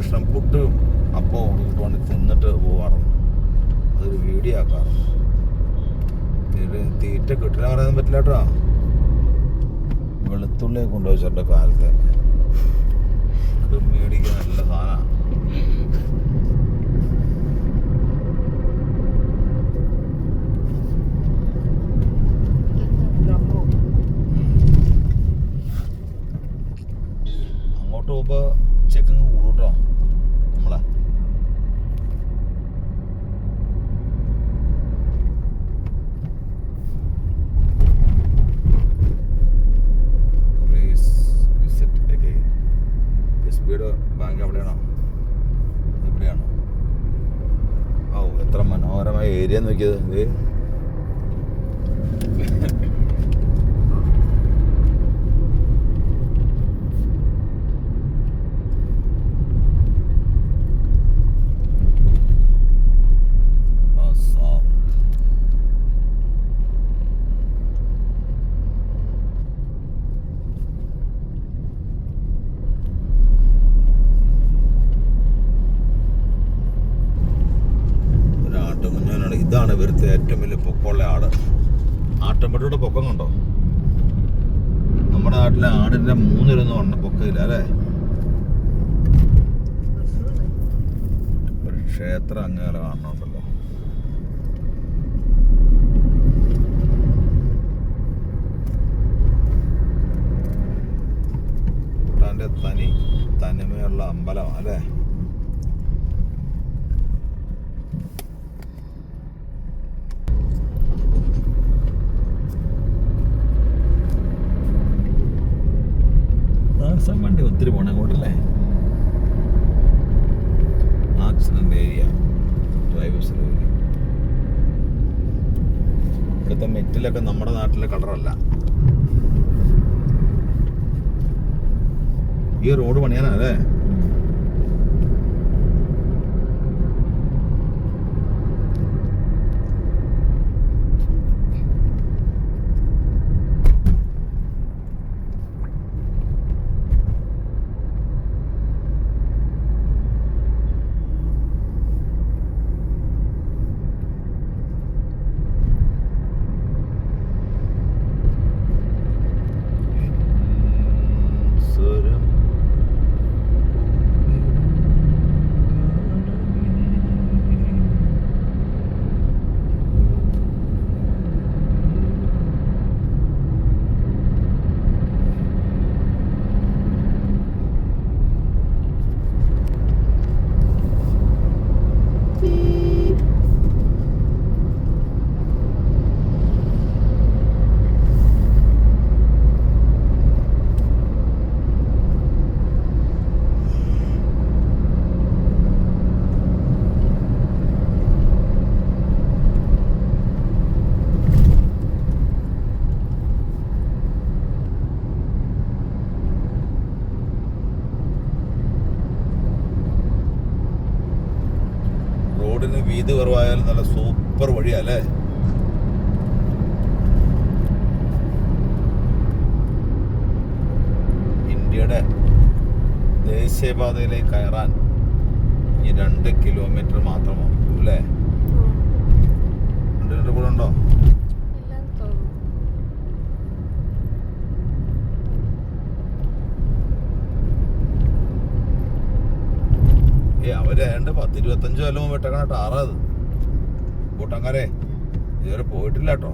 കഷ്ണം പുട്ടും അപ്പോൾ ഇതുകൊണ്ട് തിന്നിട്ട് പോവാറുണ്ട്. അതൊരു വീഡിയോ ആക്കാറുണ്ട്. തീറ്റ കിട്ടില്ല പറയാൻ പറ്റില്ല കേട്ടോ. വെളുത്തുള്ളി ചേട്ടന്റെ കാലത്ത്. മേടിക്കാൻ നല്ല സാധനമാണ്. ഏരിയ നോക്കിയത് ഇത് Awesome. ഒരു ആട്ടുകുഞ്ഞാനാണ് ഇതാണ് ഇവിടുത്തെ ഏറ്റവും വലിയ പൊക്കമുള്ള ആട്. ആട്ടുംപട്ടിയുടെ പൊക്കം കണ്ടോ? നമ്മുടെ നാട്ടിലെ ആടിന്റെ മൂന്നിലൊന്നും പറഞ്ഞ പൊക്കമില്ല അല്ലേ? ഒരു ക്ഷേത്രം അങ്ങനെ കാണുന്നുണ്ടല്ലോ തനി തനിമയുള്ള അമ്പലം അല്ലേ? ആക്സിഡന്റ് വണ്ടി ഒത്തിരി പോണേ അങ്ങോട്ടല്ലേ? ആക്സിഡന്റ് ഏരിയ ഡ്രൈവേഴ്സ് ഇവിടുത്തെ മെറ്റിലൊക്കെ നമ്മുടെ നാട്ടിലെ കളറല്ല. ഈ റോഡ് പണിയാനാ അല്ലേ സ്വരം റോഡിന് വീതി കുറവായാലും നല്ല സൂപ്പർ വഴിയാ അല്ലേ? ഇന്ത്യയുടെ ദേശീയപാതയിലേക്ക് കയറാൻ ഈ രണ്ട് കിലോമീറ്റർ മാത്രമാണ് അല്ലേ? രണ്ട് കിലോമീറ്റർ കൂടെ ഉണ്ടോ ഇല്ലെന്ന് തോന്നുന്നു ഏ അവർ ഏണ്ട് പത്ത് ഇരുപത്തഞ്ച് കൊല്ലം മുമ്പ് ഇട്ടേക്കണ ആറാത് കൂട്ടങ്കാരെ ഇതുവരെ പോയിട്ടില്ല കേട്ടോ.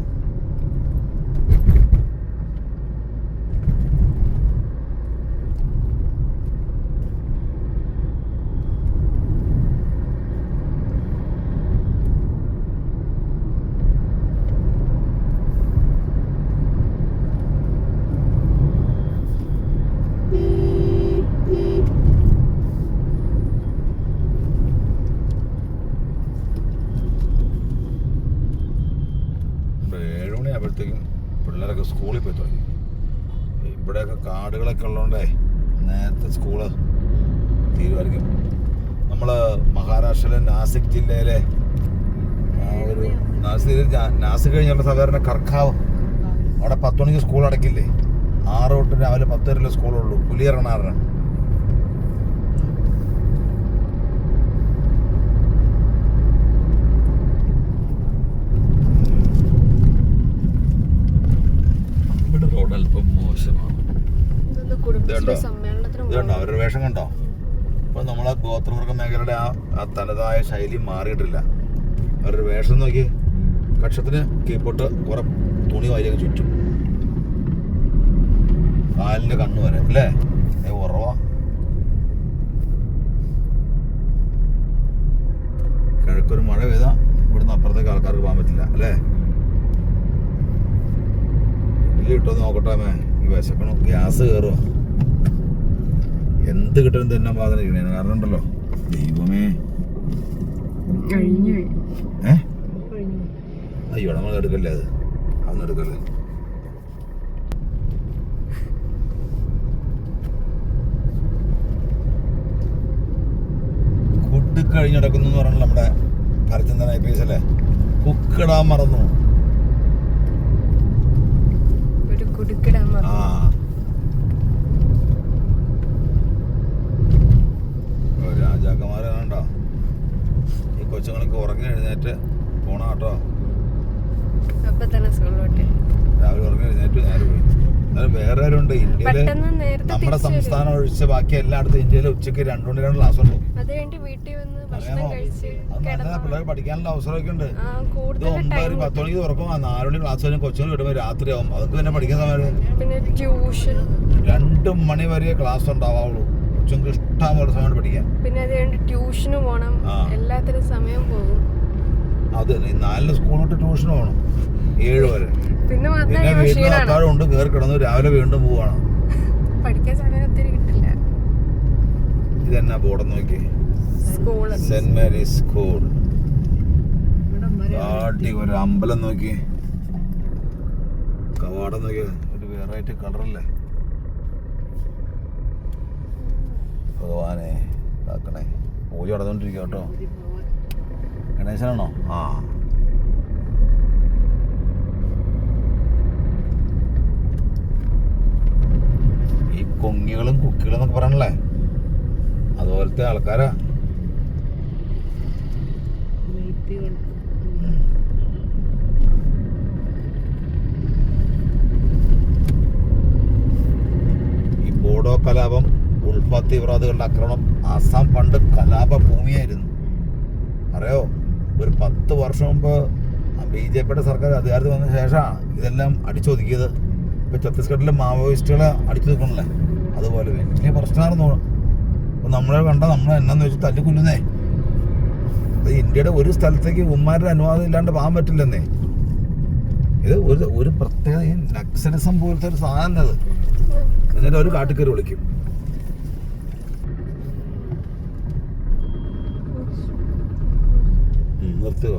ആയപ്പോഴത്തേക്കും പിള്ളേരൊക്കെ സ്കൂളിൽ പോയി തുടങ്ങി. ഇവിടെയൊക്കെ കാടുകളൊക്കെ ഉള്ളതുകൊണ്ടേ നേരത്തെ സ്കൂൾ തീരുമാനിക്കും. നമ്മൾ മഹാരാഷ്ട്രയിലെ നാസിക് ജില്ലയിലെ ഒരു നാസിക് നാസിക് കഴിഞ്ഞുള്ള സാധാരണ കർക്കാവ്. അവിടെ പത്ത് മണിക്ക് സ്കൂൾ അടക്കില്ലേ? ആറ് തൊട്ട് രാവിലെ പത്ത് വരെയുള്ള സ്കൂളുള്ളൂ. പുലിയറണാറാണ് ദേശീയ കണ്ടോ? മോശമാണ്. അവരുടെ വേഷം കണ്ടോ? ഇപ്പൊ നമ്മളെ ഗോത്രവർഗ മേഖലയുടെ ആ ആ തനതായ ശൈലി മാറിയിട്ടില്ല. അവരുടെ വേഷം നോക്കി. കക്ഷത്തിന് കീപ്പോട്ട് കുറെ തുണി വാരിയൊക്കെ ചുറ്റും. കാലിന്റെ കണ്ണു വരെ അല്ലേ? ഉറവാ. കിഴക്കൊരു മഴ പെയ്താ ഇവിടുന്ന് അപ്പുറത്തേക്ക് ആൾക്കാർക്ക് പോകാൻ പറ്റില്ല അല്ലേ? ഇല്ല കിട്ടോ നോക്കട്ടെ മേ വിശക്കണം. ഗ്യാസ് കയറുമോ എന്ത് കിട്ടും തന്നെ പാകം കാരണം ഉണ്ടല്ലോ. ദൈവമേ. ഏ? അയ്യോ നമ്മൾ എടുക്കല്ലേ അത്? അതൊന്നും എടുക്കല്ലേ? കുട്ടി കഴിഞ്ഞ് നടക്കുന്നു എന്ന് പറഞ്ഞാൽ നമ്മുടെ പരച്ചന്തന ഐ പി എസ് അല്ലേ? കുക്കിടാൻ മറന്നു ഒരു കുടുക്കിടാൻ ആ. രാജാക്കന്മാരെ കണ്ടോ? ഈ കൊച്ചുങ്ങളൊക്കെ ഉറങ്ങി എഴുന്നേറ്റ് പോണ കേട്ടോ. അപ്പൊ തന്നെ സ്കൂളിലോട്ട് രാവിലെ ഉറങ്ങി എഴുന്നേറ്റ് നേരെ പോയി. എന്നാലും വേറെ ആരുണ്ട്? ഇന്ത്യയിൽ നമ്മുടെ സംസ്ഥാനം ഒഴിച്ച് ബാക്കി എല്ലായിടത്തും ഇന്ത്യയിൽ ഉച്ചയ്ക്ക് രണ്ടു മണി രണ്ട് ക്ലാസ് ഉള്ളൂ. അത് വീട്ടിൽ വന്ന് ഭക്ഷണം കഴിച്ച് പിള്ളേർ പഠിക്കാനുള്ള അവസരമൊക്കെ ഉണ്ട്. ഇത് ഒമ്പത് പത്ത് മണിക്ക് തുറക്കും നാല് മണി ക്ലാസ് കഴിഞ്ഞ് കൊച്ചുങ്ങൾ വിടുമ്പോൾ രാത്രിയാവും. അതൊക്കെ പിന്നെ പഠിക്കാൻ സമയം പിന്നെ ട്യൂഷൻ. രണ്ട് മണി വരെ ക്ലാസ് ഉണ്ടാവുള്ളൂ കൊച്ചുങ്ങൾക്ക് ഇഷ്ടം പോലെ സമയം പഠിക്കാൻ. പിന്നെ അത് കഴിഞ്ഞിട്ട് ട്യൂഷന് പോകണം എല്ലാത്തിനും സമയം പോകും. അത് തന്നെ. നാലിന് സ്കൂൾ വിട്ട് ട്യൂഷന് പോകണം ഏഴ് വരെ. പിന്നെ വീട്ടിൽ അത്താഴം ഉണ്ട്. കയറി കിടന്ന് രാവിലെ വീണ്ടും പോവാണ് പഠിക്കാൻ സമയം ഒത്തിരി ഇതെന്നാ ബോർഡ് നോക്കി സെന്റ് മേരീസ് സ്കൂൾ കാട്ടി ഒരു അമ്പലം നോക്കി കവാടം നോക്കി ഒരു വെറൈറ്റി കളറല്ലേ ഭഗവാനെ കാക്കണേ പൂജ നടന്നുകൊണ്ടിരിക്കുക കേട്ടോ. ഗണേശനാണോ? ആ. ഈ കൊങ്ങികളും കുക്കികളും എന്നൊക്കെ പറയണല്ലേ? അതുപോലത്തെ ആൾക്കാരാ. ഈ ബോഡോ കലാപം ഉൾഫ തീവ്രവാദികളുടെ ആക്രമണം ആസാം പണ്ട് കലാപ ഭൂമിയായിരുന്നു അറിയോ? ഒരു പത്ത് വർഷം മുമ്പ് ബി ജെ പിയുടെ സർക്കാർ അധികാരത്തിൽ വന്ന ശേഷമാണ് ഇതെല്ലാം അടിച്ചൊതുക്കിയത്. ഇപ്പൊ ഛത്തീസ്ഗഡിലെ മാവോയിസ്റ്റുകളെ അടിച്ചു നിൽക്കണല്ലേ അതുപോലെ വലിയ പ്രശ്നമാണെന്ന് അപ്പൊ നമ്മളെ കണ്ട നമ്മൾ എന്നാന്ന് വെച്ച് തല്ലിക്കൊല്ലുന്നേ. അത് ഇന്ത്യയുടെ ഒരു സ്ഥലത്തേക്ക് ഉമ്മാരുടെ അനുവാദം ഇല്ലാണ്ട് പോകാൻ പറ്റില്ലെന്നേ. ഇത് ഒരു ഒരു പ്രത്യേക നക്സലിസം പോലത്തെ ഒരു സാധനം അത് എന്നിട്ട് ഒരു കാട്ടിക്കറി വിളിക്കും. നിർത്തുക